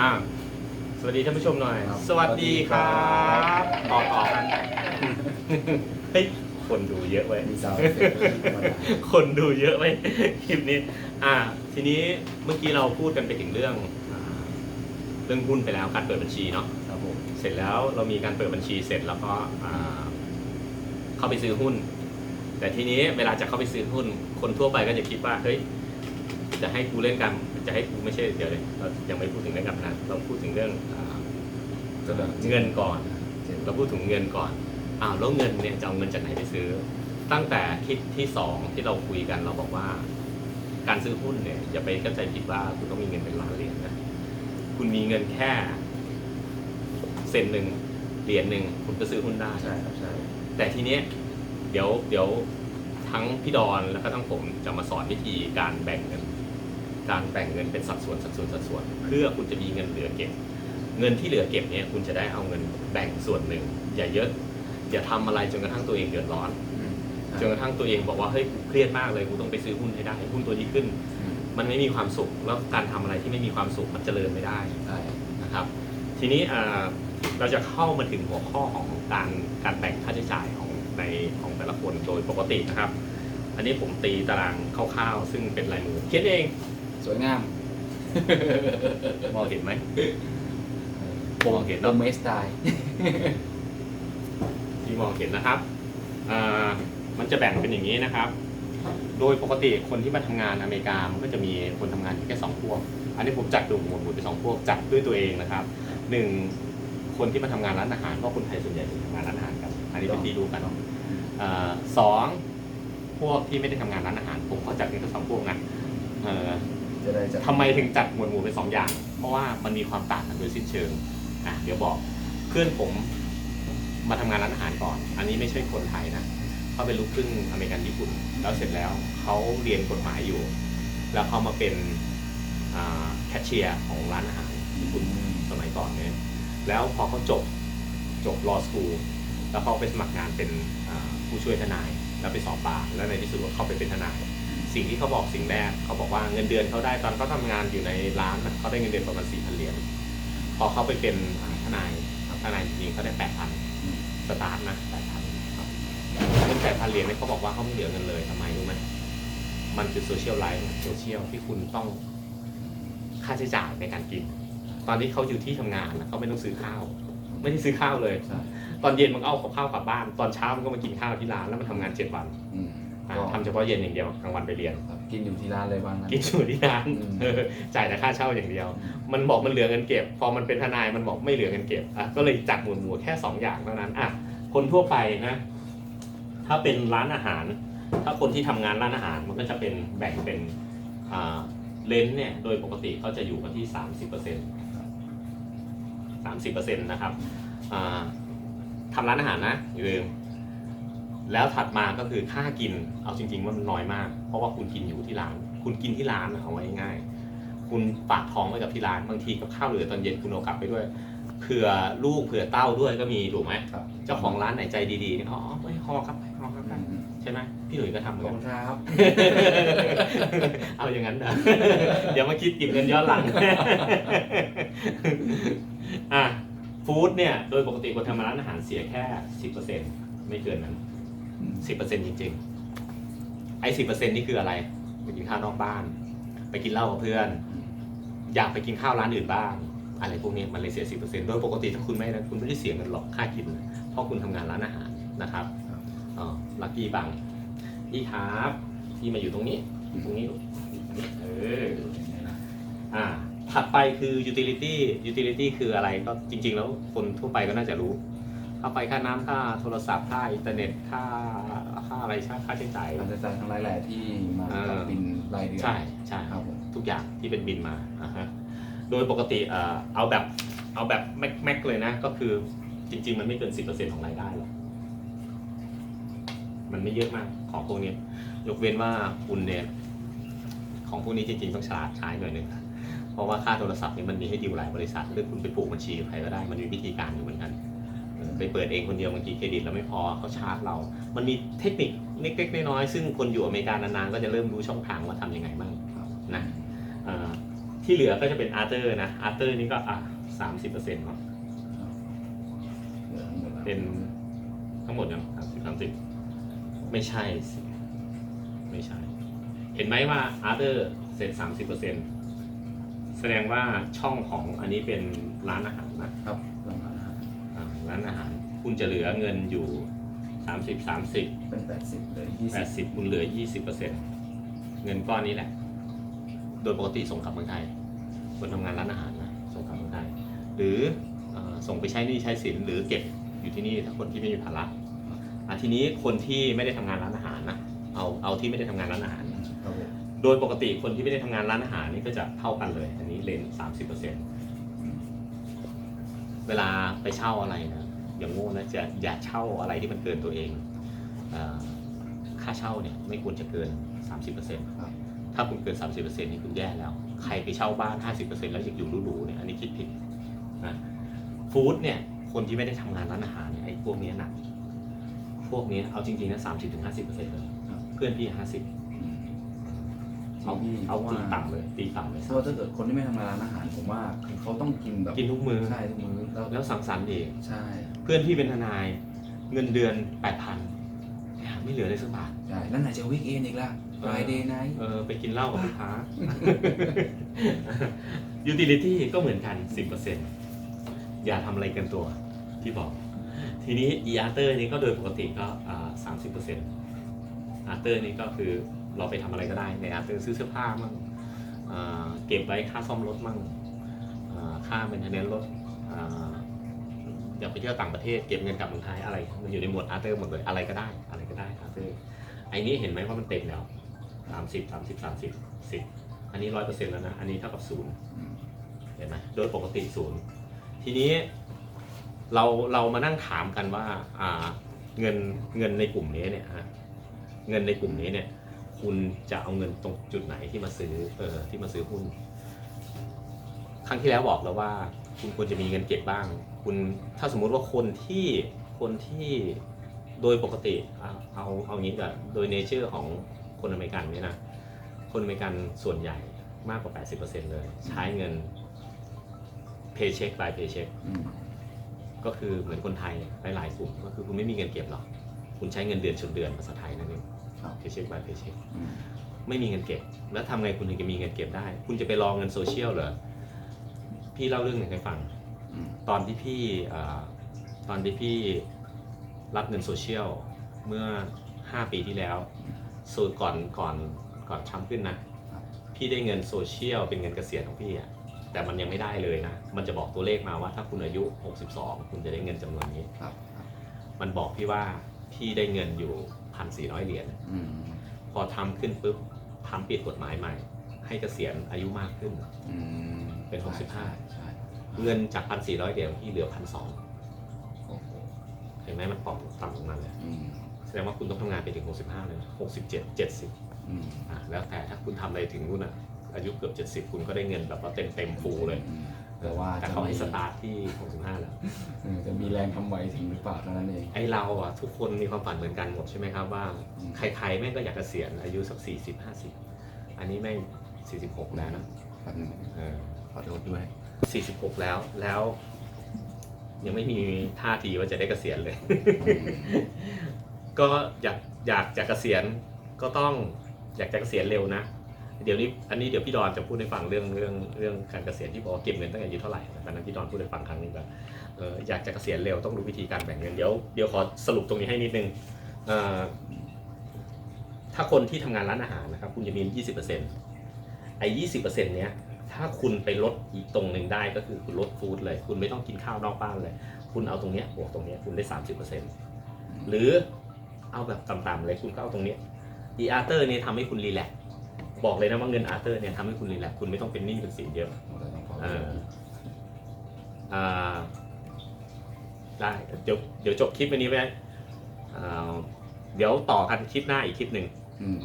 อ่าสวัสดีท่านผู้ชมหน่อย ครับ สวัสดีครับต่อต่อกันเฮ้ยคนดูเยอะเว้ย มีสาวเอฟเฟกต์ธรรมดา คนดูเยอะเว้ยคลิปนี้ อ่า ทีนี้เมื่อกี้เราพูดกันไปถึงเรื่องอ่าเรื่องหุ้นไปแล้วการเปิดบัญชีเนาะ ครับผมเสร็จแล้วเรามีการเปิดบัญชีเสร็จแล้วก็อ่าเข้าไปซื้อหุ้น แต่ทีนี้เวลาจะเข้าไปซื้อหุ้น คนทั่วไปก็จะคิดว่าเฮ้ยจะให้กูเล่นกัน จะให้กูไม่ใช่เดี๋ยวเลยเรายังไม่พูดถึงเรื่องการพนันเราพูดถึงเรื่องอ่าจะแบบเงินก่อนเจ็ดเราพูดถึงเงินก่อนอ้าวแล้วเงินเนี่ยจะเอาเงินจากไหนไปซื้อ ตั้งแต่คลิปที่สองที่เราคุยกันเราบอกว่า การซื้อหุ้นเนี่ยอย่าไปเข้าใจผิดว่าคุณต้องมีเงินเป็นล้านเหรียญนะคุณมีเงินแค่เซนหนึ่งเหรียญหนึ่งคุณก็ซื้อหุ้นได้ใช่ครับใช่แต่ทีเนี้ยเดี๋ยวเดี๋ยวทั้งพี่ดอนแล้วก็ทั้งผมจะมาสอนวิธีการแบ่งเงิน การแบ่งเงินเป็นสัดส่วนสัดส่วนสัดส่วน เพื่อคุณจะมีเงินเหลือเก็บ เงินที่เหลือเก็บเนี่ยคุณจะได้เอาเงินแบ่งส่วนหนึ่ง อย่าเยอะอย่าทำอะไรจนกระทั่งตัวเองเดือดร้อนอืมจนกระทั่งตัวเองบอกว่าเฮ้ยกูเครียดมากเลยกูต้องไปซื้อหุ้นให้ได้หุ้นตัวนี้ขึ้นอืมมันไม่มีความสุขแล้วการทำอะไรที่ไม่มีความสุขมันเจริญไม่ได้ใช่นะครับ ทีนี้เอ่อเราจะเข้ามาถึงหัวข้อของการการแบ่งค่าใช้จ่ายของในของแต่ละคนโดยปกตินะครับ อันนี้ผมตีตารางคร่าวๆซึ่งเป็นลายมือเขียนเองส วยงาม มองเห็นไหมผมมองเห็นผเนอะมเมสไตล์ ที่มองเห็นนะครับอ่ามันจะแบ่งเป็นอย่างนี้นะครับ โดยปกติคนที่มาทำงานอเมริกา มันก็จะมีคนทำงานอยู่แค่สองพวก อันนี้ผมจัดดูหมวดหมู่เป็นสองพวกจัดด้วยตัวเองนะครับหนึ่งคนที่มาทำงานร้านอาหารเพราะคนไทยส่วนใหญ่จะทำงานร้านอาหารกันอันนี้เป็นที่รู้กันอ่าสองพวกที่ไม่ได้ทำงานร้านอาหาร ผมก็จัดเป็นทั้งสองพวกนะเอ่อ จะได้จัดทำไมถึงจัดหมวดหมู่เป็นสองอย่าง เพราะว่ามันมีความต่างกันโดยสิ้นเชิงอะเดี๋ยวบอกเพื่อนผมมาทำงานร้านอาหารก่อน อันนี้ไม่ใช่คนไทยนะเขาเป็นลูกครึ่งอเมริกันญี่ปุ่น แล้วเสร็จแล้วเขาเรียนกฎหมายอยู่ แล้วเขามาเป็นแคชเชียร์ของร้านอาหารญี่ปุ่นสมัยก่อนเนี่ยแล้วพอเขาจบจบ law school แล้วเขาไปสมัครงานเป็นผู้ช่วยทนาย แล้วไปสอบบาแล้วในที่สุดก็เข้าไปเป็นทนาย สิ่งที่เขาบอกสิ่งแรกเขาบอกว่าเงินเดือนเขาได้ตอนเขาทำงานอยู่ในร้านน่ะเขาได้เงินเดือนประมาณสี่พันเหรียญพอเขาไปเป็นอ่าทนายทนายจริงๆเขาได้แปดพันสตาร์ทนะแปดพันเงินแปดพันเหรียญเนี่ยเขาบอกว่าเขาไม่เหลือเงินเลยทำไมรู้ไหมมันคือโซเชียลไลฟ์โซเชียลที่คุณต้องค่าใช้จ่ายในการกิน ตอนที่เขาอยู่ที่ทำงานนะเขาไม่ต้องซื้อข้าว ไม่ได้ซื้อข้าวเลยใช่ตอนเย็นมันก็เอากับข้าวกลับบ้าน ตอนเช้ามันก็มากินข้าวที่ร้านแล้วมันทำงานเจ็ดวัน อืมอ่าก็ ทำเฉพาะเย็นอย่างเดียวกลางวันไปเรียน ครับกินอยู่ที่ร้านเลยบ้างนะกินอยู่ที่ร้านอืม เออจ่ายแต่ค่าเช่าอย่างเดียว มันบอกมันเหลือเงินเก็บ พอมันเป็นทนายมันบอกไม่เหลือเงินเก็บอะก็เลยจัดหมวดหมู่แค่สองอย่างเท่านั้นอะคนทั่วไปนะ ถ้าเป็นร้านอาหาร ถ้าคนที่ทำงานร้านอาหารมันก็จะเป็นแบ่งเป็นอ่าเลนส์เนี่ย โดยปกติเขาจะอยู่กันที่สามสิบเปอร์เซ็นต์สามสิบเปอร์เซ็นต์นะครับอ่าทำร้านอาหารนะอย่าลืม แล้วถัดมาก็คือค่ากินเอาจริง ๆ ว่ามันน้อยมาก เพราะว่าคุณกินอยู่ที่ร้าน คุณกินที่ร้านอะเอาไว้ง่ายๆคุณฝากท้องไว้กับที่ร้านบางทีกับข้าวเหลือตอนเย็นคุณเอากลับไปด้วยเผื่อลูกเผื่อเต้าด้วยก็มีถูกไหมครับ เจ้าของร้านไหนใจดีๆเนี่ยอ๋อไม่ห่อครับไม่ห่อครับอืมอืมใช่ไหมพี่หนุ่ยก็ทำเหมืขออบนคุกันณครับ เอาอย่างนั้นนะ เดี๋ยวมาคิดเกิบเงินย้อนหลัง อะฟู้ดเนี่ย โดยปกติคนทำร้านอาหารเสียแค่สิบเปอร์เซ็นไม่เกินนั้นอืม สิบเปอร์เซ็นต์จริงๆ ไอ้สิบเปอร์เซ็นต์นี่คืออะไรไปกินข้าวนอกบ้าน ไปกินเหล้ากับเพื่อน อยากไปกินข้าวร้านอื่นบ้าง อะไรพวกนี้มันเลยเสียสิบเปอร์เซ็นต์โดยปกติถ้าคุณไม่นะคุณไม่ได้เสียเงินหรอกค่ากิน เพราะคุณทำงานร้านอาหารนะครับอ๋อลักกี้บังพี่ครับที่มาอยู่ตรงนี้ ตรงนี้ลูกเอออ่าถัดไปคือ utility utility คืออะไรก็จริง ๆ แล้วคนทั่วไปก็น่าจะรู้ ค่าไฟค่าน้ำค่าโทรศัพท์ค่าอินเทอร์เน็ตค่าค่าอะไรค่าค่าใช้จ่าย การจัดการทั้งหลายแหล่ที่มาเออกับบินรายเดือนใช่ใช่ครับผมทุกอย่างที่เป็นบินมาอ่าฮะโดยปกติเอ่อเอาแบบเอาแบบแม็กแม็กเลยนะ ก็คือจริง ๆ มันไม่เกินสิบเปอร์เซ็นของรายได้หรอกมันไม่เยอะมากของพวกนี้ยกเว้นว่าคุณเนี่ย ของพวกนี้จริง ๆ ต้องฉลาดใช้หน่อยหนึ่งนะเพราะว่าค่าโทรศัพท์เนี่ยมันมีให้ดีลหลายบริษัทหรือคุณไปผูกบัญชีกับใครก็ได้มันมีวิธีการอยู่เหมือนกันเออ ไปเปิดเองคนเดียวบางทีเครดิตเราไม่พอเขาชาร์จเรา มันมีเทคนิคเล็กๆน้อยๆซึ่งคนอยู่อเมริกานานๆก็จะเริ่มรู้ช่องทางว่าทำยังไงบ้างครับนะเอ่อทที่เหลือก็จะเป็นอาร์เตอร์นะอาร์เตอร์นี่ก็อะสามสิบเปอร์เซ็นต์เนาะเหลือหมดแล้วเป็นทั้งหมดยังสามสิบสามสิบไม่ใช่สิไม่ใช่ เห็นไหมว่าอาร์เตอร์เสร็จสามสิบเปอร์เซ็นต์แสดงว่าช่องของอันนี้เป็นร้านอาหารนะครับ ร้านอาหาร คุณจะเหลือเงินอยู่สามสิบสามสิบเป็นแปดสิบเลยยี่แปสิบดสิบคุณเหลือยี่สิบเปอร์เซ็นต์เงินก้อนนี้แหละ โดยปกติส่งกลับเมืองไทย คนทำงานร้านอาหารนะส่งกลับเมืองไทย หรือเอ่อส่งไปใช้หนี้ใช้สินหรือเก็บอยู่ที่นี่ถ้าคนที่ไม่มีภาระอะทีนี้คนที่ไม่ได้ทำงานร้านอาหารนะเอาเอาที่ไม่ได้ทำงานร้านอาหาร ครับผมโดยปกติคนที่ไม่ได้ทำงานร้านอาหารนี่ก็จะเท่ากันเลย อันนี้เลนสามสิบเปอร์เซ็นต์ เวลาไปเช่าอะไรนะอย่างโง่นะจะอย่าเช่าอะไรที่มันเกินตัวเองเอ่อค่าเช่าเนี่ยไม่ควรจะเกิน 30%เครับถ้าคุณเกิน 30%นี่คุณแย่แล้ว ใครไปเช่าบ้าน 50%แล้วอยากอยู่หรูๆเนี่ยอันนี้คิดผิดนะฟู้ดเนี่ยคนที่ไม่ได้ทำงานร้านอาหารเนี่ยไอ้พวกเนี้ยหนัก พวกเนี้ยเอาจริงๆนะ30-50%เลยครับเพื่อนพี่50อืมเอาที่ เอาว่าตีต่ำเลย ตีต่ำเลย เพราะว่าถ้าเกิดคนที่ไม่ทำงานร้านอาหารผมว่าคือเขาต้องกินแบบกินทุกมือใช่ทุกมื้อแล้วแล้วสังสรรค์อีกใช่เพื่อนพี่เป็นทนายเงินเดือน8,000ไม่เหลือเลยสักบาทใช่แล้วไหนจะวิกเอนอีกล่ะเออ Friday night เออไปกินเหล้ากับลูกค้า ยูทิลิตี้ก็เหมือนกัน10%อย่าทำอะไรเกินตัวที่บอก ทีนี้ e a r t e r นี่ก็โดยปกติก็อ่า30% a r t e r นี่ก็คือ เราไปทำอะไรก็ได้ใน a r t e r ซื้อเสื้อผ้ามั่งเก็บไว้ค่าซ่อมรถมั่งอ่าค่าเป็นเทนเนรถอ่าอยากไปเที่ยวต่างประเทศเก็บเงินกลับเมืองไทยอะไร มันอยู่ในหมวด a r t e r หมดเลยอะไรก็ได้อะไรก็ได้ a r t e r ไอ้นี้เห็นไหมว่ามันเต็มแล้วสามสิบสามสิบสามสิบสิบอันนี้ร้อยเปอร์เซ็นต์แล้วนะ อันนี้เท่ากับศูนย์เห็นไหมโดยปกติศูนย์ทีนี้เราเรามานั่งถามกันว่าอ่าเงินเงินในกลุ่มนี้เนี่ยฮะเงินในกลุ่มนี้เนี่ย คุณจะเอาเงินตรงจุดไหนที่มาซื้อเออที่มาซื้อหุ้น ครั้งที่แล้วบอกแล้วว่า คุณควรจะมีเงินเก็บบ้าง คุณถ้าสมมุติว่าคนที่คนที่โดยปกติเอาเอาเอางี้กับโดยเนเจอร์ของคนอเมริกันเนี่ยนะคนอเมริกันส่วนใหญ่มากกว่า 80%เลยใช้เงิน paycheck by paycheck อืมก็คือเหมือนคนไทยหลายๆกลุ่มก็คือคุณไม่มีเงินเก็บหรอก คุณใช้เงินเดือนชนเดือนภาษาไทยนั่นเอง ครับ paycheck by paycheck อืมไม่มีเงินเก็บ แล้วทำไงคุณถึงจะมีเงินเก็บได้ คุณจะไปรอเงินโซเชียลเหรอพี่เล่าเรื่องหนึ่งให้ฟังอืมตอนที่พี่เอ่อตอนที่พี่รับเงินโซเชียลเมื่อ 5 ปีที่แล้วสูตรก่อนก่อนก่อนทำขึ้นนะ พี่ได้เงินโซเชียลเป็นเงินเกษียณของพี่อะแต่มันยังไม่ได้เลยนะ มันจะบอกตัวเลขมาว่าถ้าคุณอายุ 62 คุณจะได้เงินจำนวนนี้ครับครับมันบอกพี่ว่าพี่ได้เงินอยู่ 1,400เหรียญอืมพอทำขึ้นปุ๊บทำปิดกฎหมายใหม่ ให้เกษียณอายุมากขึ้นอืมเป็นใช่65ใช่เงินจาก1,400เหรียญพี่เหลือ1,200โอ้โหเห็นไหมมันปรับต่ำลงมาเลยอืมแสดงว่าคุณต้องทำงานไปถึง 65 เลย 67 70อืมอะแล้วแต่ถ้าคุณทำอะไรถึงนู่นอะ อายุเกือบ 70 คุณก็ได้เงินแบบว่าเต็มเต็มฟูลเลยอืม แต่ว่าแต่จะเขาให้มีสตาร์ทที่ 65 แล้วเออจะมีแรงทำไหวถึงหรือเปล่าเท่านั้นเอง ไอเราอะทุกคนมีความฝันเหมือนกันหมดใช่ไหมครับว่าอืมใครๆแม่งก็อยากเกษียณอายุสัก 40 50 อันนี้แม่ง 46 แล้วนะแป๊บนึงเออขอโทษด้วย 46 แล้วแล้ว ยังไม่มีท่าทีว่าจะได้เกษียณเลย ก็อยากอยากจะเกษียณก็ต้องอยากจะเกษียณเร็วนะ เดี๋ยวนี้อันนี้เดี๋ยวพี่ดอนจะพูดให้ฟังเรื่องเรื่องเรื่องการเกษียณที่บอกว่าเก็บเงินตั้งแต่อายุเท่าไหร่ตอนนั้นพี่ดอนพูดให้ฟังครั้งหนึงแบบเอออยากจะเกษียณเร็วต้องรู้วิธีการแบ่งเงินเดี๋ยวเดี๋ยวขอสรุปตรงนี้ให้นิดนึงเอ่อถ้าคนที่ทำงานร้านอาหารนะครับคุณจะมี 20%ไอ้20%เนี้ยถ้าคุณไปลดอีกตรงหนึ่งได้ก็คือคุณลดฟู้ดเลย คุณไม่ต้องกินข้าวนอกบ้านเลย คุณเอาตรงเนี้ยบวกตรงเนี้ยคุณได้ 30%หรือเอาแบบต่ำๆเลยคุณก็เอาตรงเนี้ยอีอาร์เตอร์เนี่ยทำให้คุณรีแลกซ์ บอกเลยนะว่าเงินอาร์เตอร์เนี่ยทำให้คุณรีแลกซ์คุณไม่ต้องเป็นหนี้เป็นสินเยอะเอออ่าได้เดี๋ยวเดี๋ยวจบคลิปวันนี้ไว้อ่าเดี๋ยวต่อกันคลิปหน้าอีกคลิปหนึ่งอืม